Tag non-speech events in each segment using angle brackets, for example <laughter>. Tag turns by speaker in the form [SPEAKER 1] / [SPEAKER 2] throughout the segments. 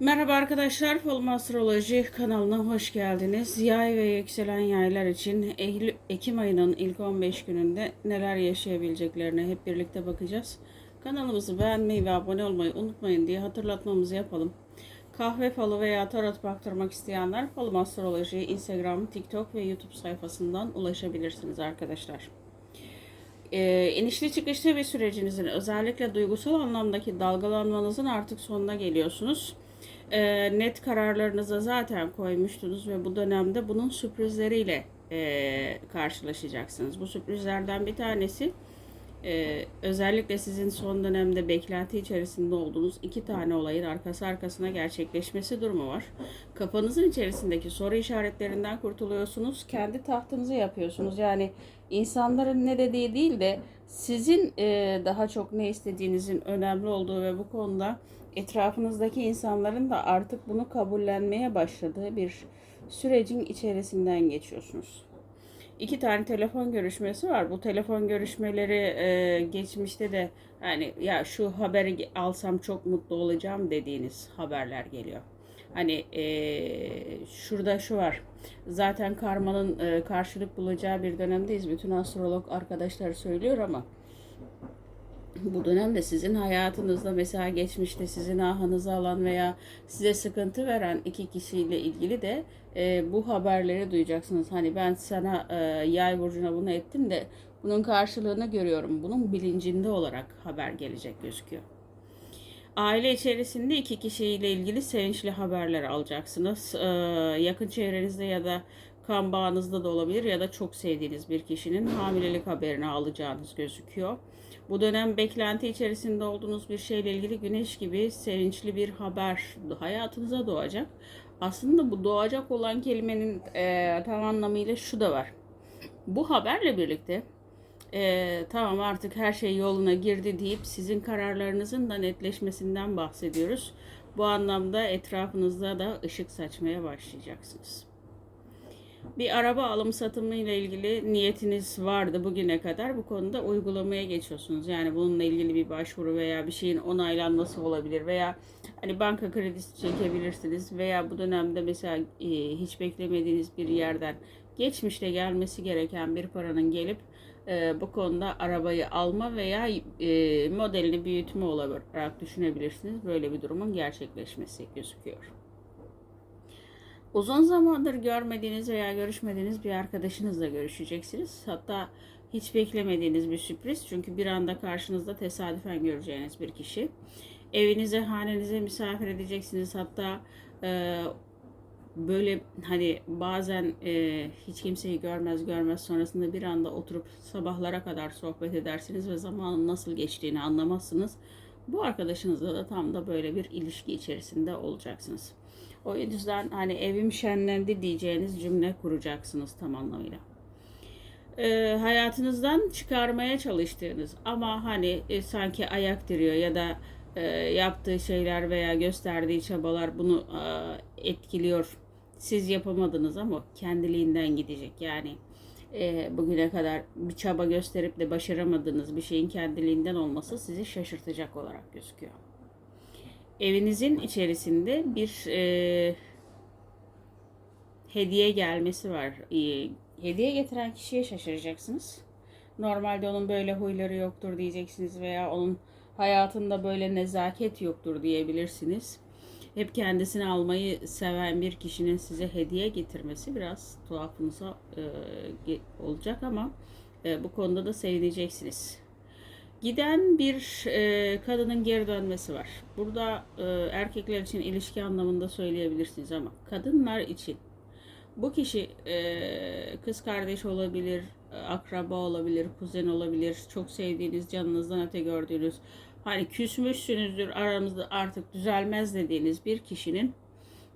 [SPEAKER 1] Merhaba arkadaşlar, Falım Astroloji kanalına hoş geldiniz. Yay ve yükselen yaylar için Eylül, Ekim ayının ilk 15 gününde neler yaşayabileceklerine hep birlikte bakacağız. Kanalımızı beğenmeyi ve abone olmayı unutmayın diye hatırlatmamızı yapalım. Kahve falı veya tarot baktırmak isteyenler Falım Astroloji Instagram, TikTok ve YouTube sayfasından ulaşabilirsiniz arkadaşlar. Ee, inişli çıkışlı bir sürecinizin özellikle duygusal anlamdaki dalgalanmanızın artık sonuna geliyorsunuz. Ee, net kararlarınıza zaten koymuştunuz ve bu dönemde bunun sürprizleriyle e, karşılaşacaksınız. Bu sürprizlerden bir tanesi e, özellikle sizin son dönemde beklenti içerisinde olduğunuz iki tane olayın arkası arkasına gerçekleşmesi durumu var. Kafanızın içerisindeki soru işaretlerinden kurtuluyorsunuz. Kendi tahtınızı yapıyorsunuz. Yani insanların ne dediği değil de sizin e, daha çok ne istediğinizin önemli olduğu ve bu konuda etrafınızdaki insanların da artık bunu kabullenmeye başladığı bir sürecin içerisinden geçiyorsunuz. İki tane telefon görüşmesi var. Bu telefon görüşmeleri e, geçmişte de hani ya şu haberi alsam çok mutlu olacağım dediğiniz haberler geliyor. Hani e, şurada şu var. Zaten karmanın e, karşılık bulacağı bir dönemdeyiz. Bütün astrolog arkadaşlar söylüyor ama bu dönemde sizin hayatınızda mesela geçmişte sizin ahınızı alan veya size sıkıntı veren iki kişiyle ilgili de e, bu haberleri duyacaksınız. Hani ben sana e, yay burcuna bunu ettim de bunun karşılığını görüyorum. Bunun bilincinde olarak haber gelecek gözüküyor. Aile içerisinde iki kişiyle ilgili sevinçli haberler alacaksınız. Ee, yakın çevrenizde ya da kan bağınızda da olabilir ya da çok sevdiğiniz bir kişinin hamilelik haberini alacağınız gözüküyor. Bu dönem beklenti içerisinde olduğunuz bir şeyle ilgili güneş gibi sevinçli bir haber hayatınıza doğacak. Aslında bu doğacak olan kelimenin e, tam anlamıyla şu da var. Bu haberle birlikte e, tamam artık her şey yoluna girdi deyip sizin kararlarınızın da netleşmesinden bahsediyoruz. Bu anlamda etrafınızda da ışık saçmaya başlayacaksınız. Bir araba alım satımı ile ilgili niyetiniz vardı bugüne kadar. Bu konuda uygulamaya geçiyorsunuz. Yani bununla ilgili bir başvuru veya bir şeyin onaylanması olabilir veya hani banka kredisi çekebilirsiniz veya bu dönemde mesela e, hiç beklemediğiniz bir yerden geçmişte gelmesi gereken bir paranın gelip e, bu konuda arabayı alma veya e, modelini büyütme olarak düşünebilirsiniz. Böyle bir durumun gerçekleşmesi gözüküyor. Uzun zamandır görmediğiniz veya görüşmediğiniz bir arkadaşınızla görüşeceksiniz. Hatta hiç beklemediğiniz bir sürpriz. Çünkü bir anda karşınızda tesadüfen göreceğiniz bir kişi. Evinize, hanenize misafir edeceksiniz. Hatta e, böyle hani bazen e, hiç kimseyi görmez görmez sonrasında bir anda oturup sabahlara kadar sohbet edersiniz ve zamanın nasıl geçtiğini anlamazsınız. Bu arkadaşınızla da tam da böyle bir ilişki içerisinde olacaksınız. O yüzden hani evim şenlendi diyeceğiniz cümle kuracaksınız tam anlamıyla. E, hayatınızdan çıkarmaya çalıştığınız ama hani e, sanki ayak diriyor ya da e, yaptığı şeyler veya gösterdiği çabalar bunu e, etkiliyor. Siz yapamadınız ama kendiliğinden gidecek. Yani e, bugüne kadar bir çaba gösterip de başaramadığınız bir şeyin kendiliğinden olması sizi şaşırtacak olarak gözüküyor evinizin içerisinde bir e, hediye gelmesi var. E, hediye getiren kişiye şaşıracaksınız. Normalde onun böyle huyları yoktur diyeceksiniz veya onun hayatında böyle nezaket yoktur diyebilirsiniz. Hep kendisini almayı seven bir kişinin size hediye getirmesi biraz tuhafınıza e, olacak ama e, bu konuda da sevineceksiniz. Giden bir e, kadının geri dönmesi var. Burada e, erkekler için ilişki anlamında söyleyebilirsiniz ama kadınlar için bu kişi e, kız kardeş olabilir, akraba olabilir, kuzen olabilir, çok sevdiğiniz, canınızdan öte gördüğünüz, hani küsmüşsünüzdür aramızda artık düzelmez dediğiniz bir kişinin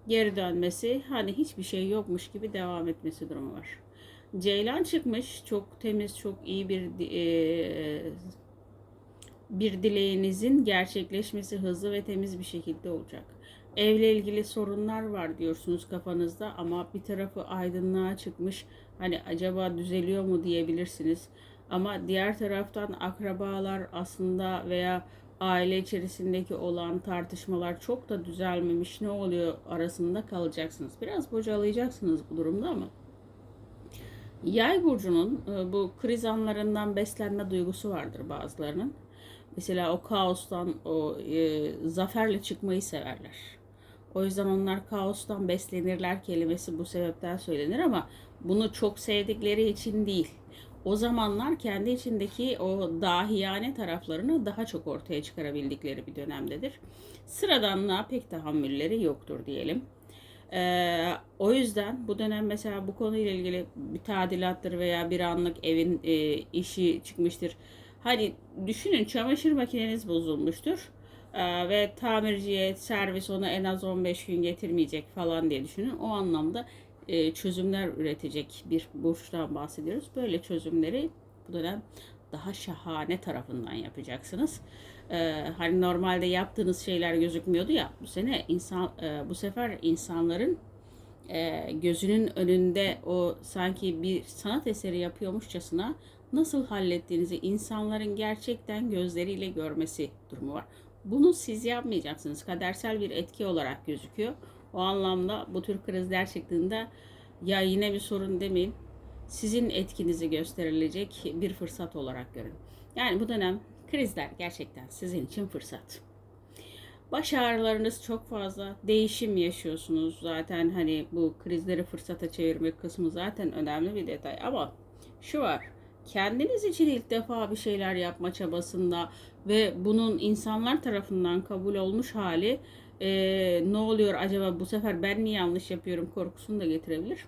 [SPEAKER 1] geri dönmesi, hani hiçbir şey yokmuş gibi devam etmesi durumu var. Ceylan çıkmış, çok temiz, çok iyi bir e, bir dileğinizin gerçekleşmesi hızlı ve temiz bir şekilde olacak. Evle ilgili sorunlar var diyorsunuz kafanızda ama bir tarafı aydınlığa çıkmış. Hani acaba düzeliyor mu diyebilirsiniz. Ama diğer taraftan akrabalar aslında veya aile içerisindeki olan tartışmalar çok da düzelmemiş ne oluyor arasında kalacaksınız. Biraz bocalayacaksınız bu durumda ama Yay burcunun e, bu kriz anlarından beslenme duygusu vardır bazılarının. Mesela o kaostan o e, zaferle çıkmayı severler. O yüzden onlar kaostan beslenirler kelimesi bu sebepten söylenir ama bunu çok sevdikleri için değil. O zamanlar kendi içindeki o dahiyane taraflarını daha çok ortaya çıkarabildikleri bir dönemdedir. Sıradanlığa pek tahammülleri yoktur diyelim. Ee, o yüzden bu dönem mesela bu konuyla ilgili bir tadilattır veya bir anlık evin e, işi çıkmıştır. Hani düşünün çamaşır makineniz bozulmuştur. Ee, ve tamirciye servis onu en az 15 gün getirmeyecek falan diye düşünün. O anlamda e, çözümler üretecek bir burçtan bahsediyoruz. Böyle çözümleri bu dönem daha şahane tarafından yapacaksınız. Ee, hani normalde yaptığınız şeyler gözükmüyordu ya bu sene insan e, bu sefer insanların e, gözünün önünde o sanki bir sanat eseri yapıyormuşçasına nasıl hallettiğinizi insanların gerçekten gözleriyle görmesi durumu var. Bunu siz yapmayacaksınız. Kadersel bir etki olarak gözüküyor. O anlamda bu tür krizler çıktığında ya yine bir sorun demeyin. Sizin etkinizi gösterilecek bir fırsat olarak görün. Yani bu dönem krizler gerçekten sizin için fırsat. Baş ağrılarınız çok fazla. Değişim yaşıyorsunuz. Zaten hani bu krizleri fırsata çevirmek kısmı zaten önemli bir detay. Ama şu var. Kendiniz için ilk defa bir şeyler yapma çabasında ve bunun insanlar tarafından kabul olmuş hali e, ne oluyor acaba bu sefer ben mi yanlış yapıyorum korkusunu da getirebilir.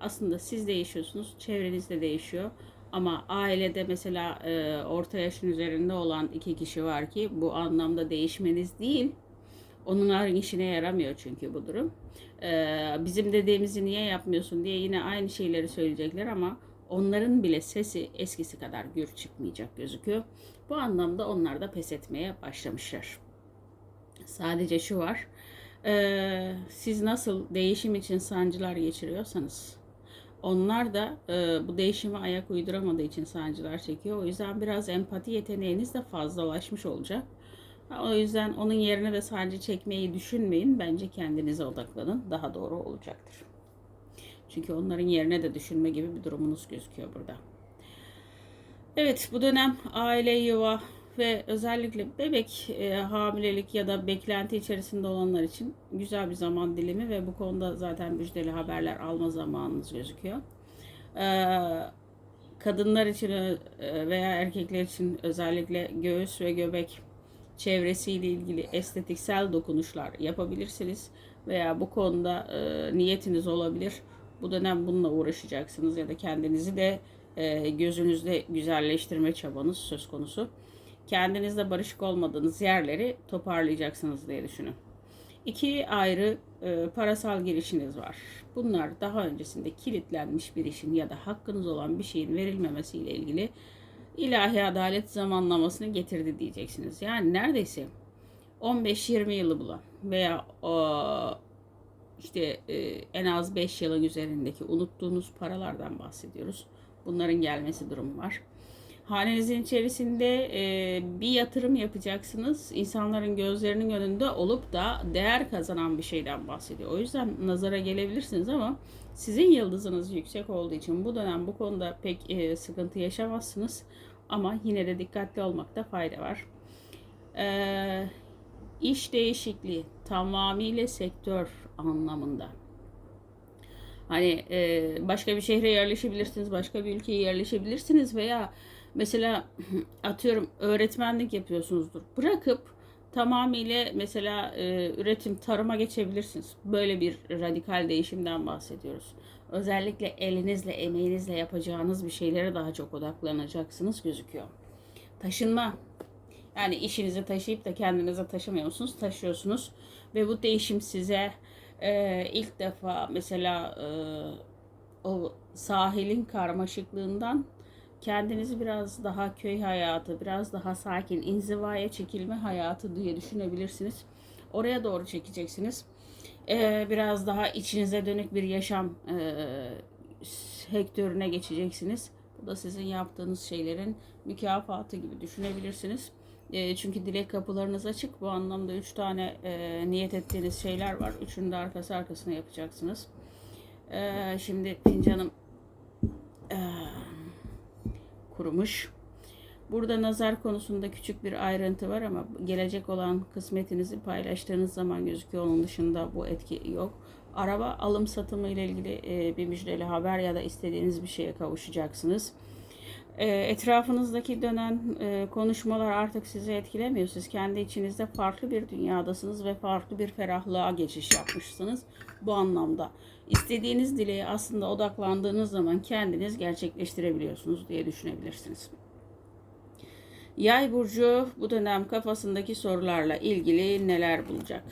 [SPEAKER 1] Aslında siz değişiyorsunuz, çevreniz de değişiyor. Ama ailede mesela e, orta yaşın üzerinde olan iki kişi var ki bu anlamda değişmeniz değil. Onların işine yaramıyor çünkü bu durum. E, bizim dediğimizi niye yapmıyorsun diye yine aynı şeyleri söyleyecekler ama onların bile sesi eskisi kadar gür çıkmayacak gözüküyor. Bu anlamda onlar da pes etmeye başlamışlar. Sadece şu var. E, siz nasıl değişim için sancılar geçiriyorsanız onlar da e, bu değişime ayak uyduramadığı için sancılar çekiyor. O yüzden biraz empati yeteneğiniz de fazlalaşmış olacak. O yüzden onun yerine de sancı çekmeyi düşünmeyin. Bence kendinize odaklanın. Daha doğru olacaktır. Çünkü onların yerine de düşünme gibi bir durumunuz gözüküyor burada. Evet bu dönem aile, yuva, ve özellikle bebek e, hamilelik ya da beklenti içerisinde olanlar için güzel bir zaman dilimi ve bu konuda zaten müjdeli haberler alma zamanınız gözüküyor. E, kadınlar için e, veya erkekler için özellikle göğüs ve göbek çevresiyle ilgili estetiksel dokunuşlar yapabilirsiniz veya bu konuda e, niyetiniz olabilir. Bu dönem bununla uğraşacaksınız ya da kendinizi de e, gözünüzde güzelleştirme çabanız söz konusu kendinizle barışık olmadığınız yerleri toparlayacaksınız diye düşünün. İki ayrı e, parasal girişiniz var. Bunlar daha öncesinde kilitlenmiş bir işin ya da hakkınız olan bir şeyin verilmemesiyle ilgili ilahi adalet zamanlamasını getirdi diyeceksiniz. Yani neredeyse 15-20 yılı bulan veya o, işte e, en az 5 yılın üzerindeki unuttuğunuz paralardan bahsediyoruz. Bunların gelmesi durumu var. Hanenizin içerisinde e, bir yatırım yapacaksınız. İnsanların gözlerinin önünde olup da değer kazanan bir şeyden bahsediyor. O yüzden nazara gelebilirsiniz ama sizin yıldızınız yüksek olduğu için bu dönem bu konuda pek e, sıkıntı yaşamazsınız. Ama yine de dikkatli olmakta fayda var. E, iş değişikliği tamamıyla sektör anlamında. Hani e, başka bir şehre yerleşebilirsiniz, başka bir ülkeye yerleşebilirsiniz veya Mesela <clears throat> atıyorum öğretmenlik yapıyorsunuzdur. Bırakıp tamamıyla mesela e, üretim tarıma geçebilirsiniz. Böyle bir radikal değişimden bahsediyoruz. Özellikle elinizle, emeğinizle yapacağınız bir şeylere daha çok odaklanacaksınız gözüküyor. Taşınma. Yani işinizi taşıyıp da kendinize taşımıyorsunuz, taşıyorsunuz. Ve bu değişim size e, ilk defa mesela e, o sahilin karmaşıklığından kendinizi biraz daha köy hayatı, biraz daha sakin, inzivaya çekilme hayatı diye düşünebilirsiniz. Oraya doğru çekeceksiniz. Ee, biraz daha içinize dönük bir yaşam e, sektörüne geçeceksiniz. Bu da sizin yaptığınız şeylerin mükafatı gibi düşünebilirsiniz. E, çünkü dilek kapılarınız açık. Bu anlamda üç tane e, niyet ettiğiniz şeyler var. Üçünü de arkası arkasına yapacaksınız. E, şimdi fincanım e, kurumuş. Burada nazar konusunda küçük bir ayrıntı var ama gelecek olan kısmetinizi paylaştığınız zaman gözüküyor. Onun dışında bu etki yok. Araba alım satımı ile ilgili e, bir müjdeli haber ya da istediğiniz bir şeye kavuşacaksınız. E, etrafınızdaki dönen e, konuşmalar artık sizi etkilemiyor. Siz kendi içinizde farklı bir dünyadasınız ve farklı bir ferahlığa geçiş yapmışsınız bu anlamda. İstediğiniz dileğe aslında odaklandığınız zaman kendiniz gerçekleştirebiliyorsunuz diye düşünebilirsiniz. Yay burcu bu dönem kafasındaki sorularla ilgili neler bulacak?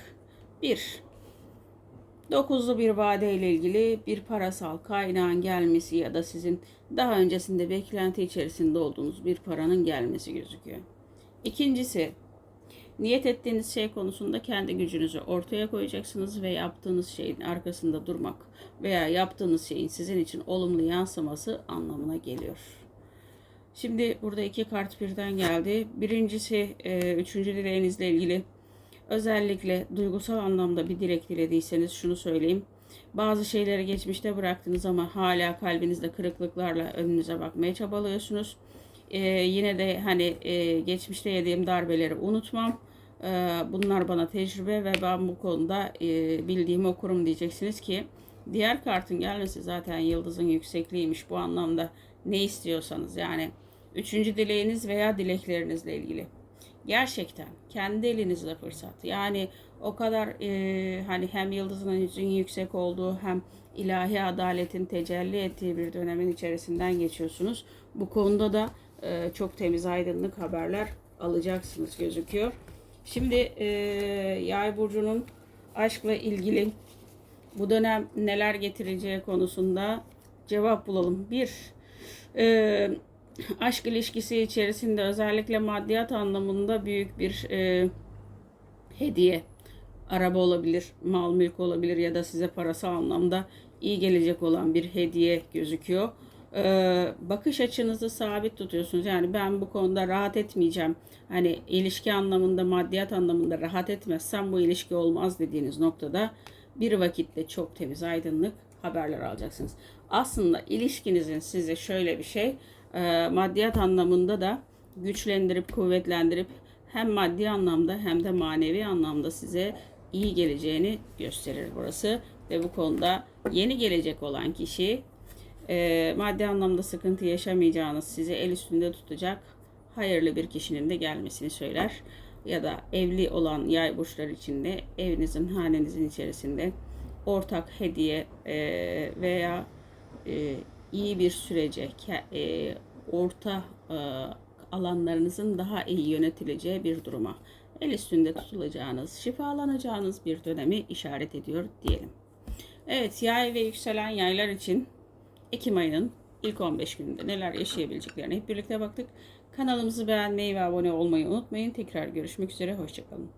[SPEAKER 1] 1. Dokuzlu bir vade ile ilgili bir parasal kaynağın gelmesi ya da sizin daha öncesinde beklenti içerisinde olduğunuz bir paranın gelmesi gözüküyor. İkincisi, niyet ettiğiniz şey konusunda kendi gücünüzü ortaya koyacaksınız ve yaptığınız şeyin arkasında durmak veya yaptığınız şeyin sizin için olumlu yansıması anlamına geliyor. Şimdi burada iki kart birden geldi. Birincisi, e, üçüncü dileğinizle ilgili Özellikle duygusal anlamda bir dilek dilediyseniz şunu söyleyeyim. Bazı şeyleri geçmişte bıraktınız ama hala kalbinizde kırıklıklarla önünüze bakmaya çabalıyorsunuz. Ee, yine de hani e, geçmişte yediğim darbeleri unutmam. Ee, bunlar bana tecrübe ve ben bu konuda e, bildiğimi okurum diyeceksiniz ki diğer kartın gelmesi zaten yıldızın yüksekliğiymiş bu anlamda ne istiyorsanız yani üçüncü dileğiniz veya dileklerinizle ilgili gerçekten kendi elinizde fırsat. Yani o kadar e, hani hem yıldızın yüksek olduğu hem ilahi adaletin tecelli ettiği bir dönemin içerisinden geçiyorsunuz. Bu konuda da e, çok temiz aydınlık haberler alacaksınız gözüküyor. Şimdi e, Yay burcunun aşkla ilgili bu dönem neler getireceği konusunda cevap bulalım. Bir, e, aşk ilişkisi içerisinde özellikle maddiyat anlamında büyük bir e, hediye, araba olabilir, mal mülk olabilir ya da size parasal anlamda iyi gelecek olan bir hediye gözüküyor. Ee, bakış açınızı sabit tutuyorsunuz. Yani ben bu konuda rahat etmeyeceğim. Hani ilişki anlamında, maddiyat anlamında rahat etmezsem bu ilişki olmaz dediğiniz noktada bir vakitte çok temiz, aydınlık haberler alacaksınız. Aslında ilişkinizin size şöyle bir şey, e, maddiyat anlamında da güçlendirip kuvvetlendirip hem maddi anlamda hem de manevi anlamda size iyi geleceğini gösterir burası. Ve bu konuda yeni gelecek olan kişi e, maddi anlamda sıkıntı yaşamayacağınız sizi el üstünde tutacak hayırlı bir kişinin de gelmesini söyler. Ya da evli olan yay burçlar içinde evinizin hanenizin içerisinde ortak hediye e, veya e, iyi bir sürece, e, orta e, alanlarınızın daha iyi yönetileceği bir duruma, el üstünde tutulacağınız, şifalanacağınız bir dönemi işaret ediyor diyelim. Evet, yay ve yükselen yaylar için Ekim ayının ilk 15 gününde neler yaşayabileceklerine hep birlikte baktık. Kanalımızı beğenmeyi ve abone olmayı unutmayın. Tekrar görüşmek üzere, hoşçakalın.